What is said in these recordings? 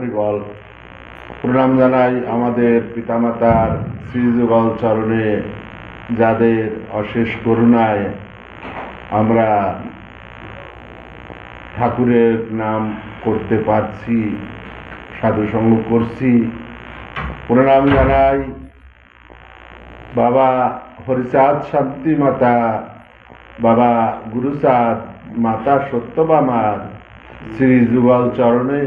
হরিবল প্রণাম জানাই আমাদের পিতামাতার শ্রীযুগল চরণে যাদের অশেষ করুণায় আমরা ঠাকুরের নাম করতে পারছি, সাধু সাধুসঙ্গ করছি। প্রণাম জানাই বাবা হরিচাঁদ শান্তি মাতা, বাবা গুরুচাঁদ মাতা সত্যবামার শ্রী যুগল চরণে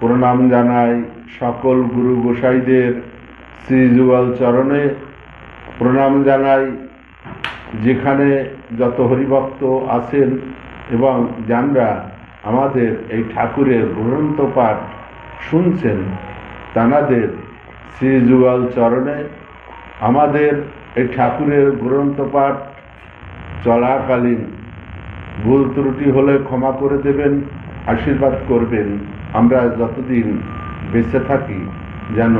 প্রণাম জানাই সকল গুরু গোসাইদের শ্রী যুগল চরণে। প্রণাম জানাই যেখানে যত হরিভক্ত আছেন এবং যানরা আমাদের এই ঠাকুরের গ্রন্থ পাঠ শুনছেন, তানাদের শ্রী যুগল চরণে আমাদের এই ঠাকুরের গ্রন্থ পাঠ চলাকালীন ভুল ত্রুটি হলে ক্ষমা করে দেবেন, আশীর্বাদ করবেন। আমরা যতদিন বেঁচে থাকি যেন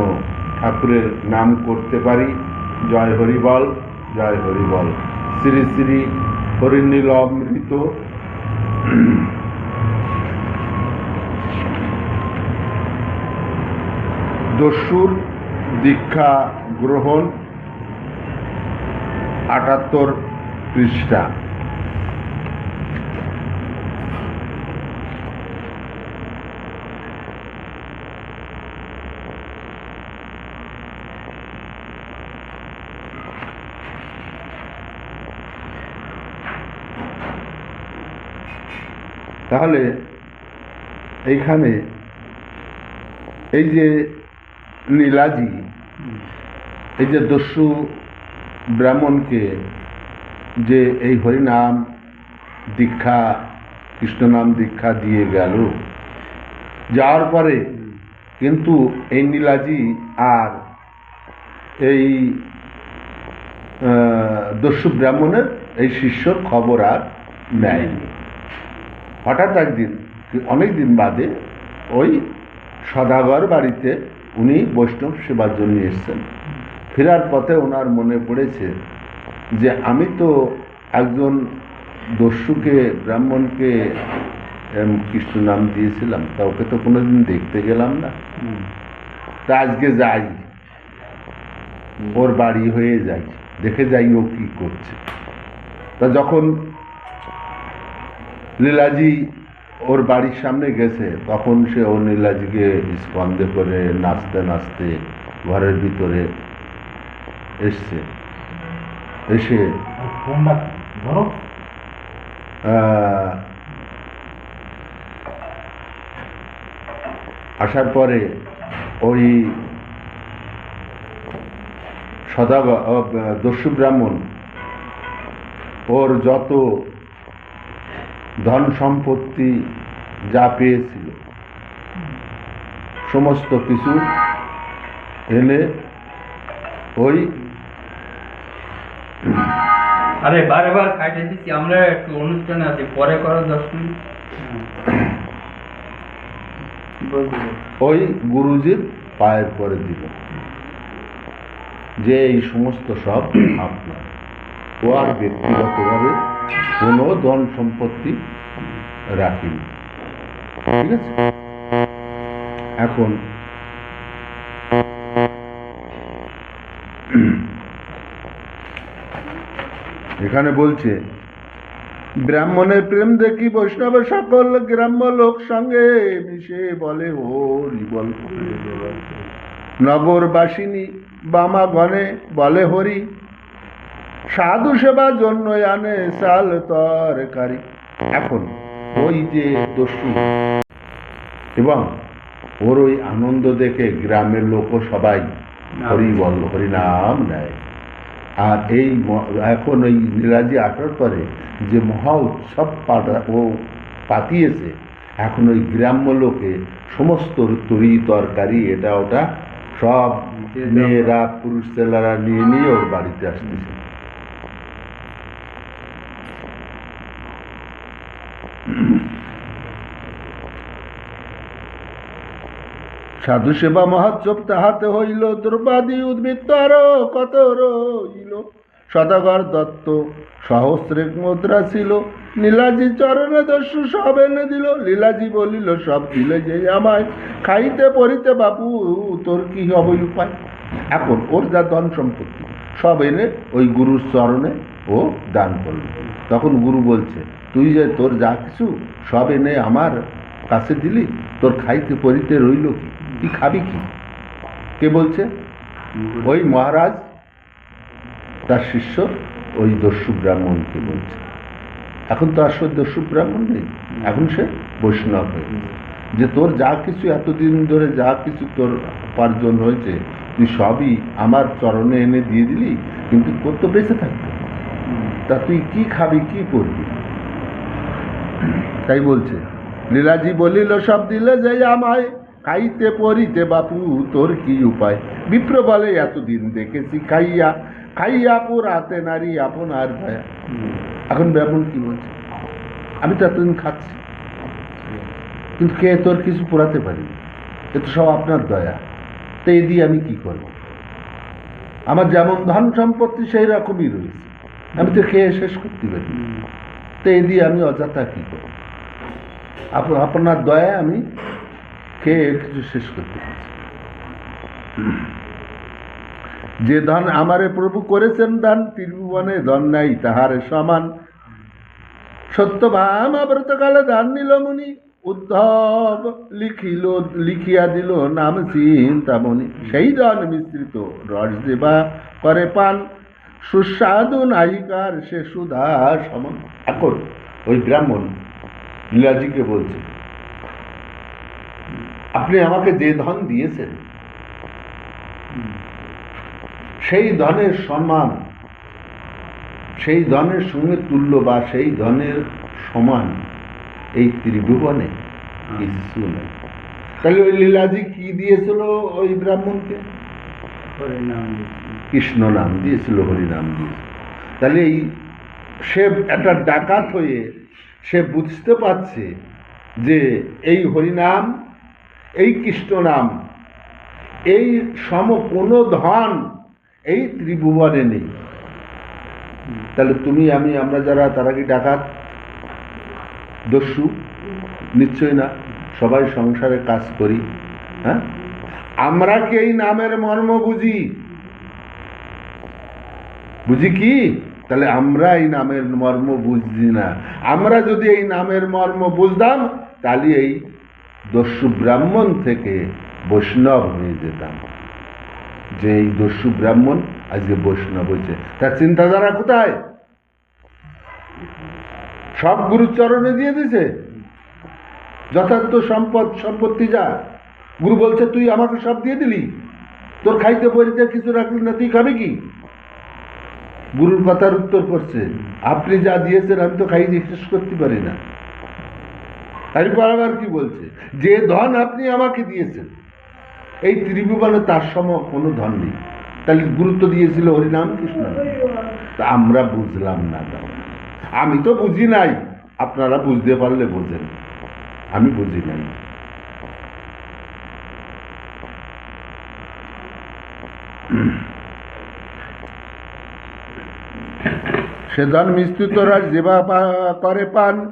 ঠাকুরের নাম করতে পারি। জয় হরিবল জয় হরিবল। শ্রী শ্রী হরিনীল অমৃত দস্যুর দীক্ষা গ্রহণ আটাত্তর পৃষ্ঠা। তাহলে এইখানে এই যে নীলাজি, এই যে দস্যু ব্রাহ্মণকে যে এই হরিনাম দীক্ষা, কৃষ্ণনাম দীক্ষা দিয়ে গেল, যাওয়ার পরে কিন্তু এই নীলাজি আর এই দস্যু ব্রাহ্মণের এই শিষ্যর খবর আর নেয়নি। হঠাৎ একদিন অনেক দিন বাদে ওই সদাগর বাড়িতে উনি বৈষ্ণব সেবার জন্য এসছেন। ফেরার পথে ওনার মনে পড়েছে যে আমি তো একজন দস্যুকে ব্রাহ্মণকে কৃষ্ণ নাম দিয়েছিলাম তা ওকে তো কোনোদিন দেখতে গেলাম না। তা আজকে যাই। ওর বাড়ি হয়ে যাই। দেখে যাই ও কি করছে। তা যখন লীলাজি ওর বাড়ির সামনে গেছে। তখন সে ও নীলাজিকে স্পন্দে করে নাচতে নাচতে ঘরের ভিতরে এসছে। এসে আসার পরে ওই সদাগ দস্যু ব্রাহ্মণ ওর যত ধন সম্পত্তি যা পেয়েছিল সমস্ত কিছু এনে ওই আরে বারবার কাটে দিচ্ছি আমরা একটু অনুষ্ঠানে আছি পরে করো দশ মিনিট। ওই গুরুজির পায়ের পরে দিল। যে এই সমস্ত সব আপনার ও আর ব্যক্তিগতভাবে কোনো ধন সম্পত্তি রাখিনি ঠিক আছে? এখন এখানে বলছে, ব্রাহ্মণের প্রেম দেখি বৈষ্ণব সকল গ্রাম্য লোক সঙ্গে মিশে বলে বল নগরবাসিনী বামা গণে বলে, হরি সাধু সেবার জন্য আনে সাল তরকারি এখন ওই যে দস্যু এবং ওর ওই আনন্দ দেখে গ্রামের লোকও সবাই হরি বল হরিনাম নেয়। আর এই এখন ওই নীলাজি আসার পরে যে মহা উৎসব ও পাতিয়েছে এখন ওই গ্রাম্য লোকে সমস্ত তরি তরকারি এটা ওটা সব মেয়েরা পুরুষ ছেলেরা নিয়ে নিয়ে ওর বাড়িতে আসতেছে। সাধু সেবা মহোৎসব তাহাতে হইল, দ্রৌপদী উদ্বৃত্ত আরও কত রইল। সদাগর দত্ত সহস্রেক মুদ্রা ছিল, নীলাজি চরণে দস্যু সব এনে দিল। লীলাজি বলিল, সব দিলে যে আমায় খাইতে পড়িতে বাপু, তোর কি হবে উপায়? এখন ওর যা ধন সম্পত্তি, সব এনে ওই গুরুর চরণে ও দান করল তখন গুরু বলছে, তুই যে তোর যা কিছু সব এনে আমার কাছে দিলি, তোর খাইতে পরিতে রইল কি? তুই খাবি কি? কে বলছে? ওই মহারাজ, তার শিষ্য, ওই দস্যু ব্রাহ্মণকে বলছে। এখন তো আসলে দস্যু ব্রাহ্মণ নেই, এখন সে বৈষ্ণব হয়ে যে তোর যা কিছু এতদিন ধরে যা কিছু তোর উপার্জন হয়েছে, তুই সবই আমার চরণে এনে দিয়ে দিলি, কিন্তু তোর তো বেঁচে থাকবে। তা তুই কি খাবি, কি করবি? তাই বলছে, লীলাজি বলিল, সব দিলে যে আমায়, খাইতে পরিতে বাপু, তোর কি উপায়? বিপ্র বলে, এতদিন দেখেছি খাইয়া খাইয়া পুরাতে নারী আপনার দয়া। এখন ব্রাহ্মণ কি বলছে? আমি তো এতদিন খাচ্ছি, কিন্তু কে তোর কিছু পোড়াতে পারিনি এ তো সব আপনার দয়া। তো দিয়ে আমি কি করব? আমার যেমন ধন সম্পত্তি, সেই রকমই রয়েছে। আমি তো খেয়ে শেষ করতে পারি। তো এই দিয়ে আমি অযথা কি করব? আপ- আপনার দয়া আমি খেয়ে কিছু শেষ করতে পারছি যে ধন আমারে প্রভু করেছেন দান, ত্রিভুবনে ধন নাই, তাহার সমান। সত্যভাম আব্রতকালে দান নিল মুনি, উদ্ধব লিখিল, লিখিয়া দিল নাম চিন্তামণি। সেই ধন মিশ্রিত রস দেবা করে পান। সুস্বাদু নায়িকার সে সুধা সমান এখন ওই ব্রাহ্মণ লীলাজিকে বলছে, আপনি আমাকে যে ধন দিয়েছেন, সেই ধনের সম্মান, সেই ধনের সঙ্গে তুল্য বা সেই ধনের সমান এই ত্রিভুবনে কিছু নেই। তাহলে ওই লীলাজি কি দিয়েছিল ওই ব্রাহ্মণকে? কৃষ্ণ নাম দিয়েছিল হরি নাম দিয়েছিল। তাহলে এই সে একটা ডাকাত হয়ে সে বুঝতে পারছে যে এই হরিনাম, এই কৃষ্ণ নাম, এই সম কোনো ধন এই ত্রিভুবনে নেই। তাহলে তুমি, আমি, আমরা যারা, তারা কি ডাকাত? দস্যু? নিশ্চয় না। সবাই সংসারে কাজ করি হ্যাঁ? আমরা কি এই নামের মর্ম বুঝি? বুঝি কি? তাহলে আমরা এই নামের মর্ম বুঝি না। আমরা যদি এই নামের মর্ম বুঝতাম, তাহলে এই দস্যু ব্রাহ্মণ থেকে বৈষ্ণব হয়ে যেতাম। যে এই দস্যু ব্রাহ্মণ আজকে বৈষ্ণব হয়েছে, তার চিন্তাধারা কোথায়? সব গুরুচরণে দিয়ে দিছে। যথার্থ সম্পদ, সম্পত্তি যা। গুরু বলছে, তুই আমাকে সব দিয়ে দিলি? তোর খাইতে পরিতে কিছু রাখলি না, তুই খাবি কি? গুরুর কথার উত্তর করছে, আপনি যা দিয়েছেন আমি তো খাই দিয়ে শেষ করতে পারি না। তারপর আবার কি বলছে, যে ধন আপনি আমাকে দিয়েছেন, এই ত্রিভুবনে তার সম কোনো ধন নেই। তাহলে গুরুত্ব দিয়েছিল হরিনাম কৃষ্ণ। তা আমরা বুঝলাম না। আমি তো বুঝি নাই, আপনারা বুঝতে পারলে বোঝেন। আমি বুঝি নাই। সেদান মিস্ত্রিত রাজ যেবা পা- করে পান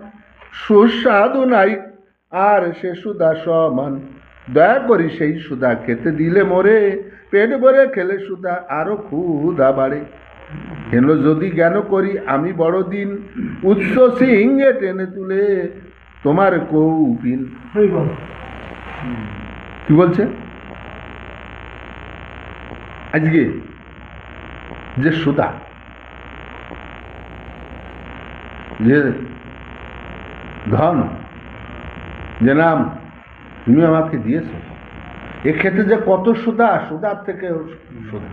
সুস্বাদু নাই আর সে সুদা সমান। দয়া করি সেই সুদা খেতে দিলে মরে পেট ভরে খেলে সুদা আরও ক্ষুধা বাড়ে। হেন যদি জ্ঞান করি আমি বড় দিন উচ্চ সিংহে টেনে তুলে তোমার কৌপিন। কি বলছে? আজকে যে সুদা যে ধন, যে নাম তুমি আমাকে দিয়েছ এক্ষেত্রে যে কত সুদা সুদার থেকে সুদা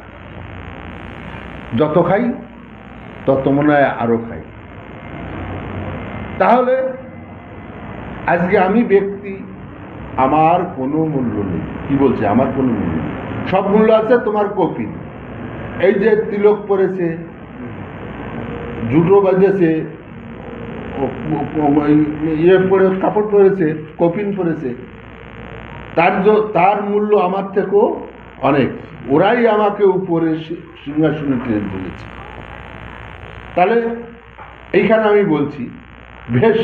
যত খাই, তত মনে হয় আরও খাই। তাহলে আজকে আমি ব্যক্তি, আমার কোনো মূল্য নেই। কি বলছে? আমার কোনো মূল্য নেই। সব মূল্য আছে, তোমার কপি এই যে তিলক পরেছে, জুটো বাজেছে ইয়ে পরে, কাপড় পরেছে কপিন পরেছে, তার তার মূল্য আমার থেকেও অনেক। ওরাই আমাকে উপরে সিংহাসনে টেনে তুলেছে। তাহলে এইখানে আমি বলছি, বেশ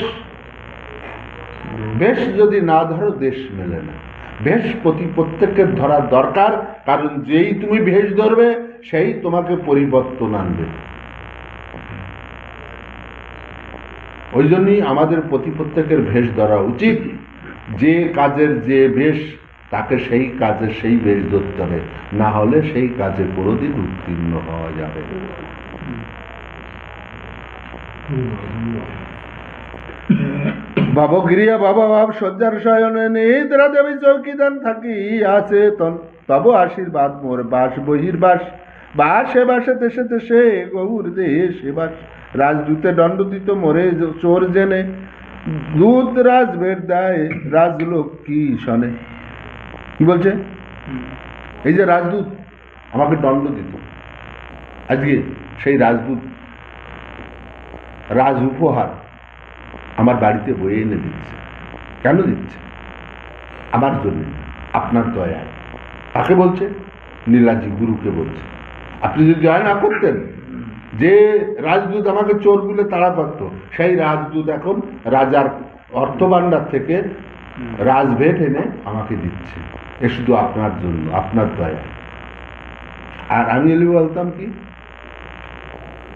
বেশ যদি না ধরো, দেশ মেলে না। বেশ প্রতি প্রত্যেকের ধরার দরকার, কারণ যেই তুমি ভেষ ধরবে, সেই তোমাকে পরিবর্তন আনবে। ওই জন্যই আমাদের প্রতি প্রত্যেকের ভেষ ধরা উচিত। যে কাজের যে বেশ, তাকে সেই কাজে সেই বেশ ধরতে হবে। না হলে সেই কাজে কোনোদিন উত্তীর্ণ হওয়া যাবে না। ভবগিরিয়া বাবা ভাব শয্যার শয়নে নিদ্রা দেবী চৌকিদান থাকি আছে তন। তব আশীর্বাদ মোর বাস বহির বাস, বাসে বাসে দেশে দেশে, গৌর দেশে বাস রাজদূতে দণ্ড দিত মোরে চোর জেনে, দূত রাজবের দেয় রাজলোক কি শনে? কি বলছে? এই যে রাজদূত আমাকে দণ্ড দিত। আজকে সেই রাজদূত রাজ উপহার আমার বাড়িতে বয়ে এনে দিচ্ছে। কেন দিচ্ছে? আমার জন্য, আপনার দয়ায়। কাকে বলছে? নীলাজি গুরুকে বলছে। আপনি যদি জয় না করতেন, যে রাজদূত আমাকে চোর বলে তাড়া করতো, সেই রাজদূত এখন রাজার অর্থভাণ্ডার থেকে রাজভেট এনে আমাকে দিচ্ছে। এ শুধু আপনার জন্য, আপনার দয়া আর আমি এলি বলতাম কি?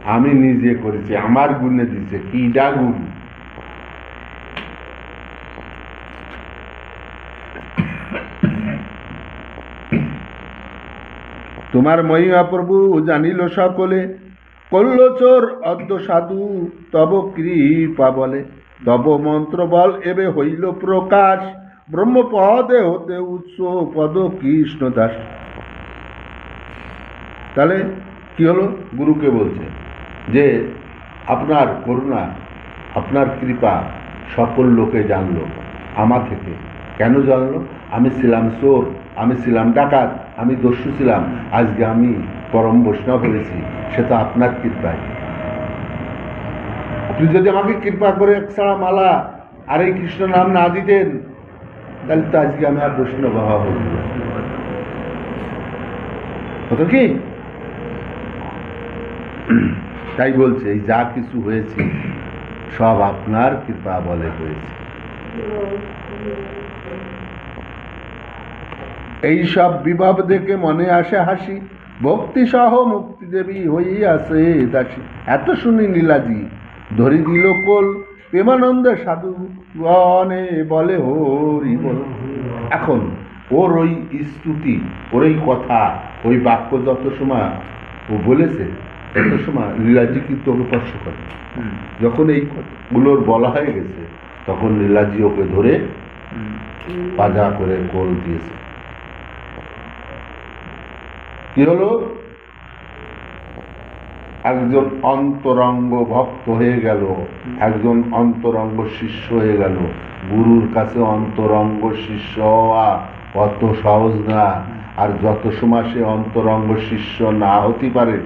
আমি নিজে করেছি, আমার গুণে দিছে কিডা গুণ? তোমার মহিমা প্রভু জানিল সকলে, করল চোর অদ্য সাধু, তব কৃপা বলে। তব মন্ত্র বল এবে হইল প্রকাশ, ব্রহ্মপদে হতে উৎস পদ কৃষ্ণ দাস। তাহলে কি হলো? গুরুকে বলছে যে, আপনার করুণা, আপনার কৃপা সকল লোকে জানলো। আমা থেকে কেন জানলো? আমি ছিলাম চোর। আমি ছিলাম ডাকাত, আমি দস্যু ছিলাম, আজকে আমি পরম বৈষ্ণব হয়েছি সেটা আপনার কৃপায়। আপনি যদি আমাকে কৃপা করে একসাড়া মালা আর এই কৃষ্ণ নাম না দিতেন, তাহলে তো আজকে আমি আর বৈষ্ণব হওয়া না। হতো কি? তাই বলছে, এই যা কিছু হয়েছে, সব আপনার কৃপা বলে হয়েছে। এই সব বিভব দেখে মনে আসে হাসি। ভক্তি সহ মুক্তি দেবী হইয়াছে দাসী। এত শুনি নীলাজি ধরি দিল কোল। প্রেমানন্দে সাধু গণে বলে হরি বল। এখন ওর ওই স্তুতি ওর ওই কথা ওই বাক্য যত সময় ও বলেছে তত সময় লীলাজি কিন্তু ওকে স্পর্শ করে। যখন এই কথাগুলোর বলা হয়ে গেছে তখন লীলাজি ওকে ধরে পাজা করে গোল দিয়েছে। কি হলো? একজন অন্তরঙ্গ ভক্ত হয়ে গেল, একজন অন্তরঙ্গ শিষ্য হয়ে গেল। গুরুর কাছে অন্তরঙ্গ শিষ্য হওয়া অত সহজ না, আর যত সময় সে অন্তরঙ্গ শিষ্য না হতে পারে,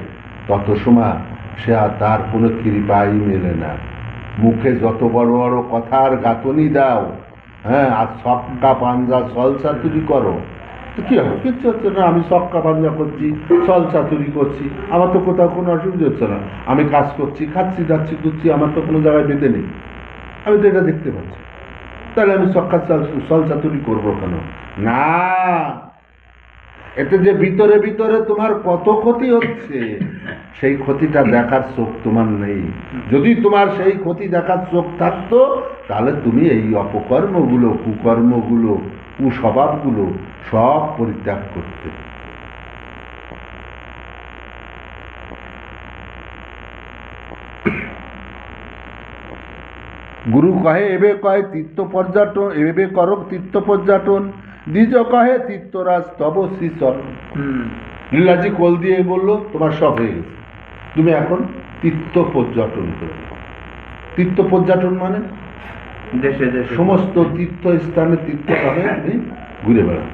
তত সময় সে আর তার কোনো কৃপাই মেলে না। মুখে যত বড় বড় কথার গাঁথনি দাও হ্যাঁ আর সবটা পাঞ্জা সলসা তুলি করো। কি হবে? কিচ্ছু হচ্ছে না, আমি সবকা পাঞ্জা করছি সলসা চাতুরি করছি, আমার তো কোথাও কোনো অসুবিধা হচ্ছে না। আমি কাজ করছি, খাচ্ছি যাচ্ছি করছি আমার তো কোনো জায়গায় বেঁধে নেই। আমি তো এটা দেখতে পাচ্ছি। তাহলে আমি সক্কা সলসা চাতুরি করব কেন? না! এতে যে ভিতরে ভিতরে তোমার কত ক্ষতি হচ্ছে, সেই ক্ষতিটা দেখার চোখ তোমার নেই। যদি তোমার সেই ক্ষতি দেখার চোখ থাকতো, তাহলে তুমি এই অপকর্মগুলো, কুকর্মগুলো কুস্বভাবগুলো সব পরিত্যাগ করতে। গুরু কহে এবে কহে তীর্থ পর্যটন এবে করক তীর্থ পর্যটন দ্বিজ কহে তীর্থরাজ তব শ্রী চরণ। লীলাজি কোল দিয়ে বলল তোমার সব হয়ে গেছে। তুমি এখন তীর্থ পর্যটন করো। তীর্থ পর্যটন মানে? দেশে দেশে। সমস্ত তীর্থ স্থানে তীর্থভাবে তুমি ঘুরে বেড়াও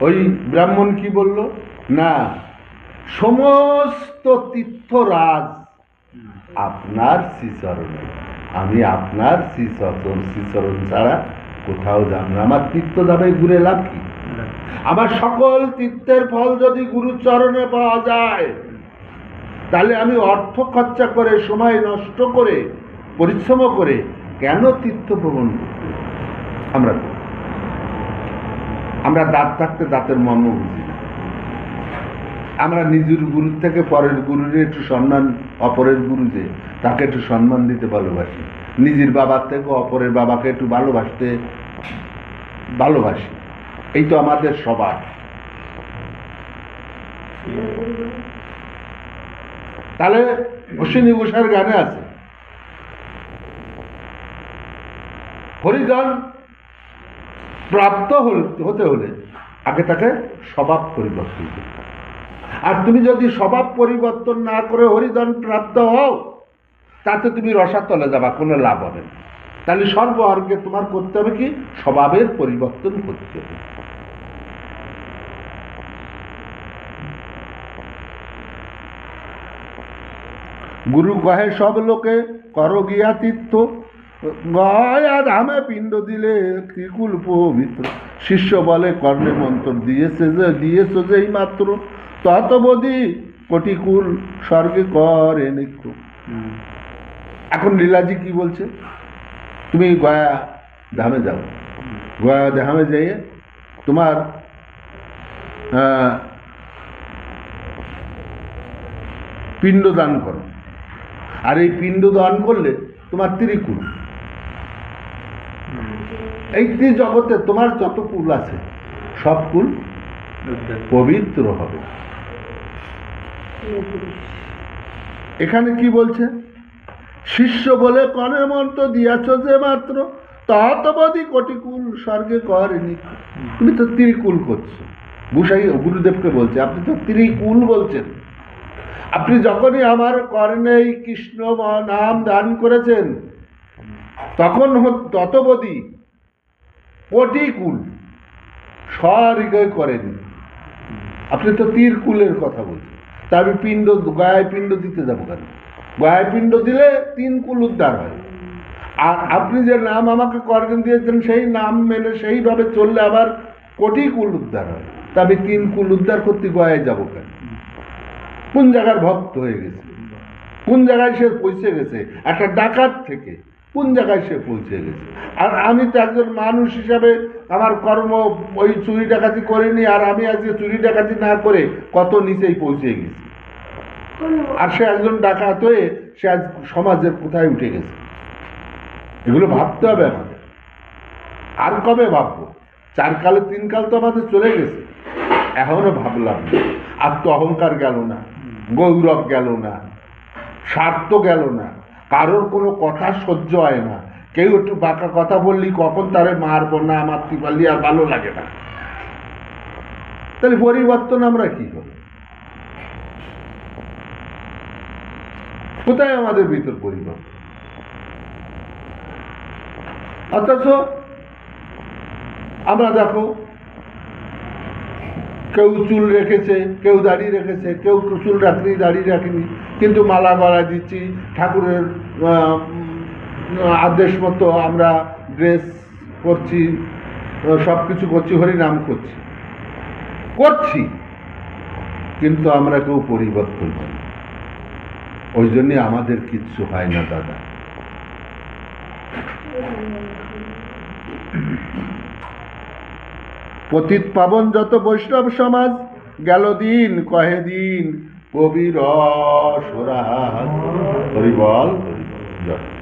ওই ব্রাহ্মণ কি বলল? না সমস্ত তীর্থরাজ আপনার শ্রীচরণে। আমি আপনার শ্রীচরণ শ্রীচরণ ছাড়া কোথাও যাব না। আমার তীর্থধামে ঘুরে লাভ কি? আমার সকল তীর্থের ফল যদি গুরুচরণে পাওয়া যায় তাহলে আমি অর্থ খরচা করে, সময় নষ্ট করে, পরিশ্রম করে কেন তীর্থ ভ্রমণ আমরা আমরা দাঁত থাকতে দাঁতের মর্ম বুঝি না। আমরা নিজের গুরুর থেকে পরের গুরুরে একটু সম্মান, অপরের গুরু যে তাকে একটু সম্মান দিতে ভালোবাসি। নিজের বাবার থেকে অপরের বাবাকে একটু ভালোবাসতে ভালোবাসি। এই তো আমাদের সবার। তাহলে অশ্বিনী ঘোষার গানে আছে। হরিজন প্রাপ্ত হতে হলে আগে তাকে স্বভাব পরিবর্তন আর তুমি যদি স্বভাব পরিবর্তন না করে হরিজন প্রাপ্ত হও, তাতে তুমি রসাতলে যাবা, কোনো লাভ হবে না। তাহলে সর্বর্গে তোমার করতে হবে কি? স্বভাবের পরিবর্তন করতে হবে। গুরু কহে, সব লোকে কর গিয়া তীর্থ। গয়া ধামে পিণ্ড দিলে ত্রিকুল পবিত্র। শিষ্য বলে, কর্ণে মন্ত্র দিয়েছে যে, দিয়েছ যেই মাত্র। ততবধি কটিকুল স্বর্গে করে নিত্য। এখন লীলাজি কি বলছে? তুমি গয়া ধামে যাও। গয়া ধামে যেয়ে তোমার পিণ্ড দান করো। আর এই পিণ্ড দান করলে তোমার ত্রিকুল। এই ত্রি জগতে তোমার যত কুল আছে, সব কুল পবিত্র হবে। এখানে কি বলছে? শিষ্য বলে, কনে মন্ত্র দিয়াছ যে মাত্র তহতবধি কোটিকুল স্বর্গে করেনি। তুমি তো ত্রিকুল করছ। বুসাই গুরুদেবকে বলছে, আপনি তো ত্রিকুল বলছেন। আপনি যখনই আমার কর্ণে কৃষ্ণ নাম দান করেছেন, তখন ততবধি কোটি কুল স্বহৃদয় করেনি। আপনি তো তীর কুলের কথা বলছেন। তা আমি পিণ্ড গয়ায় পিণ্ড দিতে যাব কেন? গয়ায় পিণ্ড দিলে তিন কুল উদ্ধার হয়। আর আপনি যে নাম আমাকে কর্ণ দিয়েছেন, সেই নাম মেনে সেইভাবে চললে আবার কোটি কুল উদ্ধার হয়। তা আমি তিন কুল উদ্ধার করতে গয়ায় যাব কেন? কোন জায়গার ভক্ত হয়ে গেছে? কোন জায়গায় সে পৌঁছে গেছে? একটা ডাকাত থেকে কোন জায়গায় সে পৌঁছে গেছে? আর আমি তো একজন মানুষ হিসাবে আমার কর্ম ওই চুরি ডাকাতি করিনি, আর আমি আজকে চুরি ডাকাতি না করে কত নিচেই পৌঁছে গেছি। আর সে একজন ডাকাত হয়ে সে আজ সমাজের কোথায় উঠে গেছে? এগুলো ভাবতে হবে আমাদের। আর কবে ভাববো? চার কালে, তিন কাল তো আমাদের চলে গেছে। এখনও ভাবলাম আর তো অহংকার গেল না। গৌরব গেল না, স্বার্থ গেল না, কারোর কোনো কথা সহ্য হয় না। কেউ একটু বাঁকা কথা বললি কখন তারে মারবো না, মারতে পারলি আর ভালো লাগে না। তাহলে পরিবর্তন আমরা কি করি কোথায় আমাদের ভিতর পরিবর্তন? অথচ আমরা দেখো কেউ চুল রেখেছে, কেউ দাড়ি রেখেছে, কেউ চুল রাখনি দাড়ি রাখেনি। কিন্তু মালা গলা দিচ্ছি, ঠাকুরের আদেশ মতো আমরা ড্রেস করছি সব কিছু করছি, হরিনাম করছি। করছি, কিন্তু আমরা কেউ পরিবর্তন হই ওই জন্যে আমাদের কিচ্ছু হয় না, দাদা। পতিত পাবন যত বৈষ্ণব সমাজ গেল দিন কহে দিন কবির সরা হরিবল জয়।